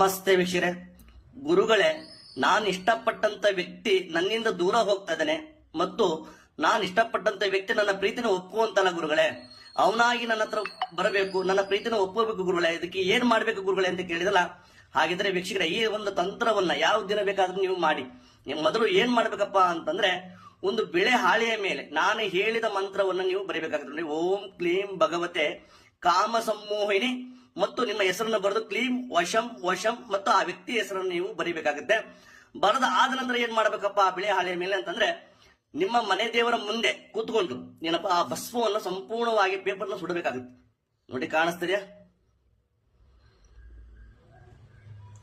ನಮಸ್ತೆ ವಿಷಿರೆ ಗುರುಗಳೇ, ನಾನು ಇಷ್ಟಪಟ್ಟಂತ ವ್ಯಕ್ತಿ ನನ್ನಿಂದ ದೂರ ಹೋಗ್ತಾ ಇದ್ದಾನೆ ಮತ್ತು ನಾನು ಇಷ್ಟಪಟ್ಟಂತ ವ್ಯಕ್ತಿ ನನ್ನ ಪ್ರೀತಿನ ಒಪ್ಪುವಂತಲ್ಲ ಗುರುಗಳೇ. ಅವನಾಗಿ ನನ್ನ ಹತ್ರ ಬರಬೇಕು, ನನ್ನ ಪ್ರೀತಿನ ಒಪ್ಪಬೇಕು ಗುರುಗಳೇ. ಇದಕ್ಕೆ ಏನ್ ಮಾಡ್ಬೇಕು ಗುರುಗಳೇ ಅಂತ ಕೇಳಿದಲ್ಲ? ಹಾಗಿದ್ರೆ ವೀಕ್ಷಕರೇ, ಈ ಒಂದು ತಂತ್ರವನ್ನ ಯಾವ ದಿನ ಬೇಕಾದ್ರೂ ನೀವು ಮಾಡಿ. ಮೊದಲು ಏನ್ ಮಾಡ್ಬೇಕಪ್ಪ ಅಂತಂದ್ರೆ, ಒಂದು ಬೆಳೆ ಹಾಳೆಯ ಮೇಲೆ ನಾನು ಹೇಳಿದ ಮಂತ್ರವನ್ನ ನೀವು ಬರೀಬೇಕಾಗ್ತದೆ. ಓಂ ಕ್ಲೀಂ ಭಗವತೆ ಕಾಮ ಸಂಮೋಹಿನಿ ಮತ್ತು ನಿಮ್ಮ ಹೆಸರನ್ನು ಬರೆದು ಕ್ಲೀಂ, ವಶಂ ವಶಂ ಮತ್ತು ಆ ವ್ಯಕ್ತಿ ಹೆಸರನ್ನು ನೀವು ಬರೀಬೇಕಾಗುತ್ತೆ. ಬರೆದ ಆದ ನಂತರ ಏನ್ ಮಾಡ್ಬೇಕಪ್ಪ? ಆ ಬಿಳಿ ಹಾಳೆಯ ಮೇಲೆ ಅಂತಂದ್ರೆ ನಿಮ್ಮ ಮನೆ ದೇವರ ಮುಂದೆ ಕೂತ್ಕೊಂಡು ಏನಪ್ಪ? ಆ ಭಸ್ಮವನ್ನು ಸಂಪೂರ್ಣವಾಗಿ ಪೇಪರ್ನ ಸುಡಬೇಕಾಗುತ್ತೆ. ನೋಡಿ, ಕಾಣಿಸ್ತಿದ್ಯಾ?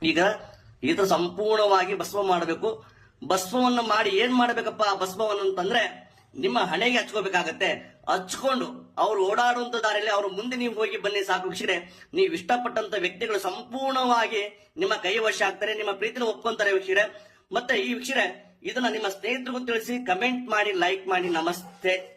ಈಗ ಇದು ಸಂಪೂರ್ಣವಾಗಿ ಭಸ್ಮ ಮಾಡಬೇಕು. ಭಸ್ಮವನ್ನು ಮಾಡಿ ಏನ್ ಮಾಡಬೇಕಪ್ಪ? ಆ ಭಸ್ಮವನ್ನು ಅಂತಂದ್ರೆ ನಿಮ್ಮ ಹಣೆಗೆ ಹಚ್ಕೋಬೇಕಾಗತ್ತೆ. ಹಚ್ಕೊಂಡು ಅವ್ರು ಓಡಾಡುವಂತ ದಾರಿಯಲ್ಲಿ ಅವ್ರ ಮುಂದೆ ನೀವು ಹೋಗಿ ಬನ್ನಿ ಸಾಕು ಕ್ಷಿರೆ ನೀವು ಇಷ್ಟಪಟ್ಟಂತ ವ್ಯಕ್ತಿಗಳು ಸಂಪೂರ್ಣವಾಗಿ ನಿಮ್ಮ ಕೈ ವಶ ಆಗ್ತಾರೆ, ನಿಮ್ಮ ಪ್ರೀತಿನ ಒಪ್ಕೊಂತಾರೆ ವೀಕ್ಷಕರೇ. ಮತ್ತೆ ಈ ವೀಕ್ಷಕರೇ, ಇದನ್ನ ನಿಮ್ಮ ಸ್ನೇಹಿತರಿಗೂ ತಿಳಿಸಿ ಕಮೆಂಟ್ ಮಾಡಿ ಲೈಕ್ ಮಾಡಿ, ನಮಸ್ತೆ.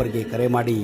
ನಂಬರ್ಗೆ ಕರೆ ಮಾಡಿ.